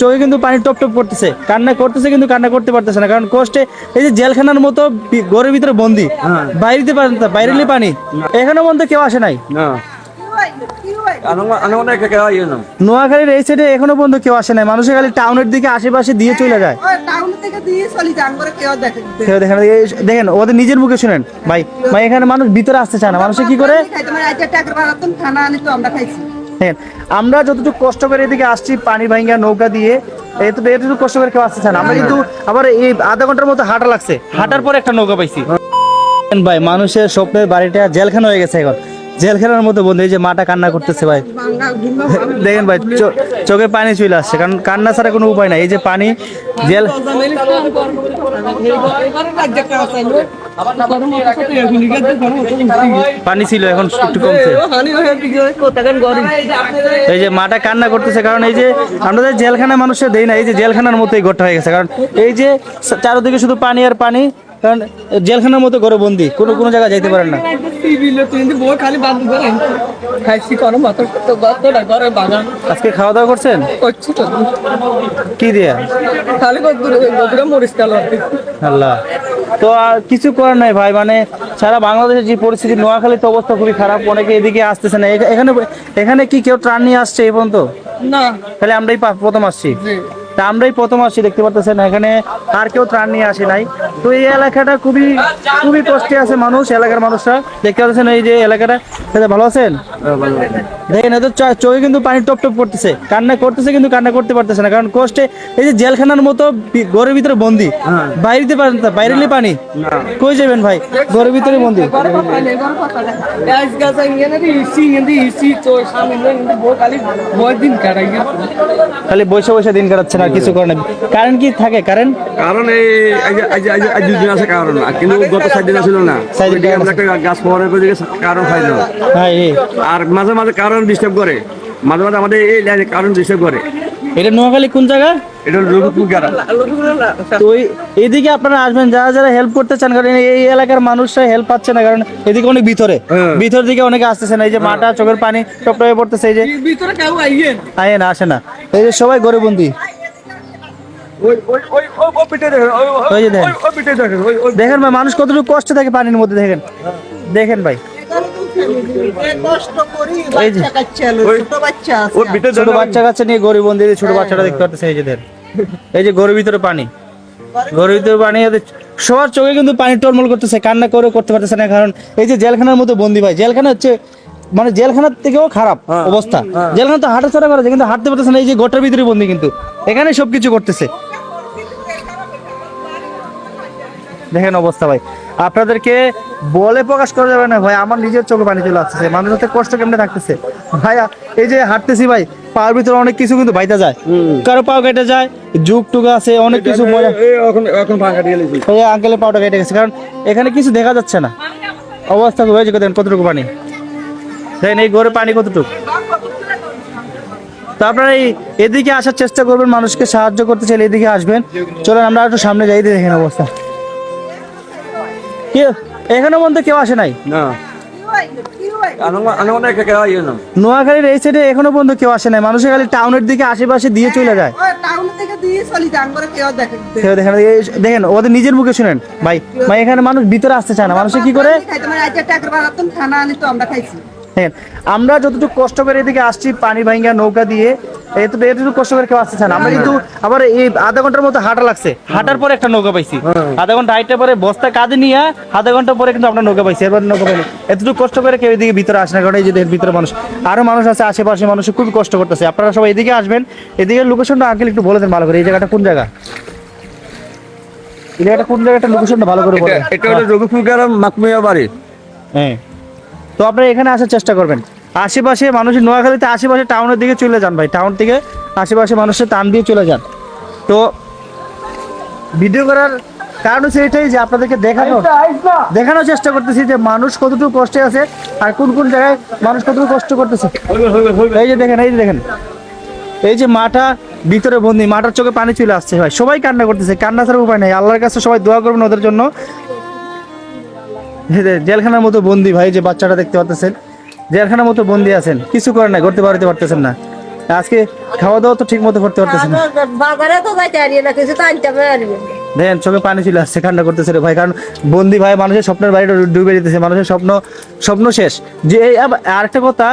চোখে কিন্তু পানি টপ টপ করতেছে। কান্না করতেছে কিন্তু কান্না করতে পারতেছে না। কারণ কষ্টে এই যে জেলখানার মতো ঘরের ভিতরে বন্দি। বাইরে পারেন বাইরে পানি। এখানে মধ্যে কেউ আসে নাই। না। আনন্দ অনেক কেউ না। নোয়াখালীর এই সাইডে এখনও পর্যন্ত কেউ আসে নাই। মানুষের খালি টাউনের দিকে আশেপাশে দিয়ে চলে যায়। দেখেন ওদের নিজের মুখে শুনেন। ভাই ভাই এখানে মানুষ ভিতরে আসতে চায় না। মানুষে কি করে? তো আমরা দেখেন আমরা যতটুকু কষ্ট করে এদিকে আসছি পানি ভাঙ্গা নৌকা দিয়ে এতটুকু এতটুকু কষ্ট করে কেউ আসতেছে না। আমরা কিন্তু আবার এই আধা ঘণ্টার মতো হাঁটা লাগছে। হাঁটার পরে একটা নৌকা পাইছি। ভাই মানুষের স্বপ্নের বাড়িটা জেলখানা হয়ে গেছে এখন। জেলখানার মতো বন্ধু এই যে মাটা কান্না করতেছে ভাই। দেখেন ভাই চো- চোখে পানি চলে আসছে কারণ কান্না ছাড়া কোনো উপায় নাই। এই যে পানি জেল পানি ছিল, এখন একটু কমছে। এই যে মাটা কান্না করতেছে, কারণ এই যে আমরা যে জেলখানা মানুষের দেই না, এই যে জেলখানার মতো এই ঘরটা হয়ে গেছে। কারণ এই যে চারোদিকে শুধু পানি আর পানি, কারণ জেলখানার মতো ঘরে বন্দি, কোনো কোনো জায়গায় যাইতে পারেন না। আজকে খাওয়া দাওয়া করছেন? কি দিয়া? আল্লাহ। তো আর কিছু করার নাই ভাই মানে সারা বাংলাদেশের যে পরিস্থিতি নোয়াখালীর তো অবস্থা খুবই খারাপ অনেকে এদিকে আসতেছে না। এখানে এখানে কি কেউ ট্রান নিয়ে আসছে এই পর্যন্ত? না। তাহলে আমরাই প্রথম আসছি। তা আমরাই প্রথম আসছি দেখতে পাচ্ছেন এখানে আর কেউ ত্রাণ নিয়ে আসে নাই। তো এই এলাকাটা খুবই খুবই কষ্টে আছে মানুষ এলাকার মানুষরা। দেখতে পাচ্ছেন এই যে এলাকাটা। ভালো আছেন? দেখেন এদের চোখে কিন্তু পানি টপ টপ করতেছে। কান্না করতেছে কিন্তু কান্না করতে পারতেছে না কারণ কষ্টে এই যে জেলখানার মতো ঘরের ভিতরে বন্দি। বাইরে পারেন না বাইরে নিয়ে পানি? কই যাবেন ভাই? ঘরের ভিতরে বন্দি। খালি বসে বসে দিন কাটাচ্ছেন। আর কিছু করে না। কারেন্ট কি থাকে? কারেন্ট কারণ এই আজ দুদিন আছে কারণ। না কিন্তু গত সাত দিন ছিল না। সাত দিন একটা গাছ পাওয়ার দিকে কারণ খাই না। হ্যাঁ আর মাঝে মাঝে কারণ ডিস্টার্ব করে। মাঝে মাঝে আমাদের এই লাইনে কারণ ডিস্টার্ব করে। এটা নোয়াখালী কোন জায়গা? এটা রঘুপুর কারণ তো এদিকে আপনারা আসবেন। যারা যারা হেল্প করতে চান কারণ এই এলাকার মানুষরা হেল্প পাচ্ছে না কারণ এদিকে অনেক ভিতরে। হ্যাঁ। ভিতর দিকে অনেকে আসতেছে না। এই যে মাটা চোখের পানি টপটপে পড়তেছে। এই যে ভিতরে কেউ আইয়েন। আয় না আসে না। এই যে সবাই গরিব দেখেন ওই ওই- ওই যে দেখেন। ওই ওই পিঠে দেখেন ওই ওই দেখেন ভাই মানুষ কতটুকু কষ্ট থাকে পানির মধ্যে দেখেন। দেখেন ভাই। কষ্ট করি এই যে। বাচ্চা কাচ্চা লো, ওই- ছোট বাচ্চা আছে। ওই পিঠে ছোট বাচ্চা কাচ্চা নিয়ে গরিব বন্দি ছোট বাচ্চাটা দেখতে পাচ্ছেছে এই যে এই যে গরিব ভিতরে পানি। গরিব ভিতরে পানি সবার চোখে কিন্তু পানি টলমল করতেছে কান্না করে করতে পারতেছে না কারণ এই যে জেলখানার মতো বন্দি ভাই জেলখানা হচ্ছে মানে জেলখানার থেকেও খারাপ অবস্থা। জেলখানা তো হাঁটা চড়া করা যায় কিন্তু হাঁটতে পারতেছে না এই যে গোটার ভিতরে বন্দি কিন্তু। এখানে সবকিছু করতেছে। দেখেন অবস্থা ভাই। আপনাদেরকে বলে প্রকাশ করা যাবে না ভাই আমার নিজের চোখে পানি চলে আসতেছে মানুষের হাতে কষ্ট কেমনে থাকতেছে? ভাই এই যে হাঁটতেছি ভাই পায়ের ভিতরে অনেক কিছু কিন্তু বাইতে যায়। কারও পাও কেটে যায় যুগ টুক আছে অনেক কিছু আঙ্কেলের পাউটা কেটে গেছে কারণ এখানে কিছু দেখা যাচ্ছে না। অবস্থা হয়েছে দেখেন কতটুকু পানি? দেখেন এই ঘরে পানি কতটুকু? তো আপনারা এই এদিকে আসার চেষ্টা করবেন মানুষকে সাহায্য করতে চাইলে এদিকে আসবেন। চলেন আমরা একটু সামনে যাই দিয়ে দেখেন অবস্থা। কি এখানে মধ্যে কেউ আসে নাই? না। নোয়াখালীর এই সাইডে এখনও পর্যন্ত কেউ আসে নাই। মানুষের খালি টাউনের দিকে আশেপাশে দিয়ে চলে যায়। দিয়ে চলি কেউ দেখেন ওদের নিজের মুখে শুনেন। ভাই ভাই এখানে মানুষ ভিতরে আসতে চায় না। মানুষে কি করে? আমরা যতটুকু কষ্ট করে এদিকে আসছি পানি ভাঙ্গা নৌকা দিয়ে এতটুকু এতটুকু কষ্ট করে কেউ আসতে না আমরা কিন্তু আবার এই আধা ঘণ্টার মতো হাঁটা লাগছে। হাঁটার পরে একটা নৌকা পাইছি। আধা ঘণ্টা হাইটার পরে বস্তা কাঁধে নিয়ে আধা ঘণ্টা পরে কিন্তু আমরা নৌকা পাইছি। এবার নৌকা পাইনি। এতটুকু কষ্ট করে কেউ এদিকে ভিতরে আসে না কারণ এই যে ভিতরে মানুষ আরও মানুষ আছে আশেপাশে মানুষ খুবই কষ্ট করতেছে। আপনারা সবাই এদিকে আসবেন। এদিকে লোকেশনটা আঙ্কেল একটু বলে দেন ভালো করে। এই জায়গাটা কোন জায়গা? এই জায়গাটা কোন জায়গাটা? লোকেশনটা ভালো করে বলেন। এটা হলো রঘুপুর কারণ মাকমিয়া বাড়ি। হ্যাঁ। তো আপনারা এখানে আসার চেষ্টা করবেন। আশেপাশে মানুষের নোয়াখালীতে আশেপাশে টাউনের দিকে চলে যান ভাই। টাউন থেকে আশেপাশে মানুষের টান দিয়ে চলে যান। তো ভিডিও করার কারণ হচ্ছে এটাই যে আপনাদেরকে দেখানো দেখানোর চেষ্টা করতেছি যে মানুষ কতটুকু কষ্টে আছে আর কোন কোন জায়গায় মানুষ কতটুকু কষ্ট করতেছে। এই যে দেখেন এই যে দেখেন। এই যে মাটা ভিতরে বন্দি মাটার চোখে পানি চলে আসছে ভাই। সবাই কান্না করতেছে কান্না ছাড়া উপায় নাই। আল্লাহর কাছে সবাই দোয়া করবেন ওদের জন্য। জেলখানার মতো বন্দি ভাই যে বাচ্চাটা দেখতে পাচ্ছেন। জেলখানার মতো বন্দি আছেন। কিছু করেন না করতে পারতে পারতেছেন না। আজকে খাওয়া দাওয়া তো ঠিক মতো করতে পারতেছে না। বাজারে তো যাইতে পারি না কিছু তো আনতে পারি দেখেন চোখে পানি চলে আসছে কান্না করতেছে রে ভাই। কারণ বন্দি ভাই মানুষের স্বপ্নের বাড়িটা ডুবে যেতেছে মানুষের স্বপ্ন স্বপ্ন শেষ। যে এই আরেকটা কথা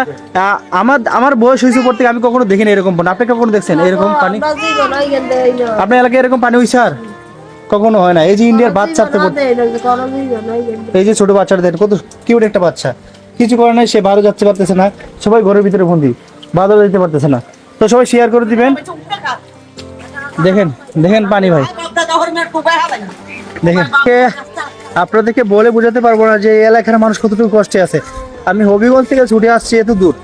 আমার আমার বয়স হয়েছে পর থেকে আমি কখনো দেখিনি এরকম পানি। আপনি কখনো দেখছেন এরকম পানি? আপনার এলাকায় এরকম পানি হয়েছে আর? কখনো হয় না। এই যে ইন্ডিয়ার বাচ্চা এই যে ছোট বাচ্চাদের কত কিউট একটা বাচ্চা। কিছু করে নাই, সে বাইরে যাচ্ছে পারতেছে না। সবাই ঘরের ভিতরে বন্দি বাদল যেতে পারতেছে না। তো সবাই শেয়ার করে দিবেন। দেখেন দেখেন পানি ভাই। দেখেন আপনাদেরকে বলে বোঝাতে পারব না যে এলাকার মানুষ কতটুকু কষ্টে আছে। আমি হবিগঞ্জ থেকে ছুটে আসছি, এত দূর।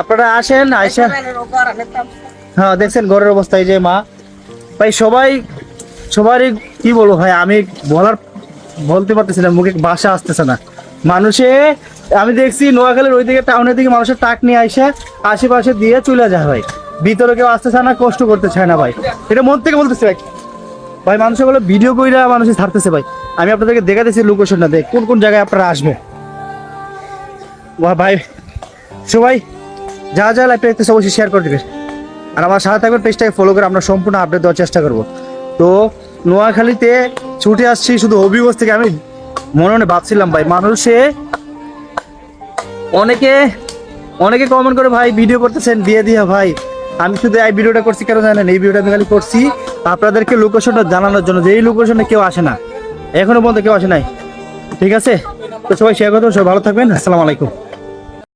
আপনারা আসেন, আইসা। হ্যাঁ দেখছেন ঘরের অবস্থা, এই যে মা। ভাই, সবাই, সবারই কি বলব ভাই, আমি বলার বলতে পারতেছি না, মুখে বাসা আসতেছে না। মানুষে আমি দেখছি নোয়াখালীর ওই দিকে টাউনের দিকে মানুষের টাক নিয়ে আসে আশেপাশে দিয়ে চলে যায় ভাই। ভিতরে কেউ আসতে চায় না, কষ্ট করতে চায় না ভাই। এটা মন থেকে বলতেছে ভাই। ভাই, মানুষ বলে ভিডিও কইরা মানুষ ছাড়তেছে ভাই। আমি আপনাদেরকে দেখাতেছি লোকেশনটা দেখ, কোন কোন জায়গায় আপনারা আসবে। ভাই সবাই যা যা লাইফটা দেখতেছে অবশ্যই শেয়ার করে দিবেন। আর আমার সাথে থাকবেন পেজটাকে ফলো করে আমরা সম্পূর্ণ আপডেট দেওয়ার চেষ্টা করব। তো নোয়াখালীতে ছুটে আসছি শুধু হবিগঞ্জ থেকে। আমি মনে মনে ভাবছিলাম ভাই, মানুষে অনেকে অনেকে কমেন্ট করে, ভাই ভিডিও করতেছেন বিয়ে দিয়ে, ভাই। আমি শুধু এই ভিডিওটা করছি, কেন জানেন? এই ভিডিওটা আমি খালি করছি আপনাদেরকে লোকেশনটা জানানোর জন্য, যে এই লোকেশনে কেউ আসে না। এখনও পর্যন্ত কেউ আসে নাই। ঠিক আছে? তো সবাই শেয়ার করতে সবাই ভালো থাকবেন। আসসালামু আলাইকুম।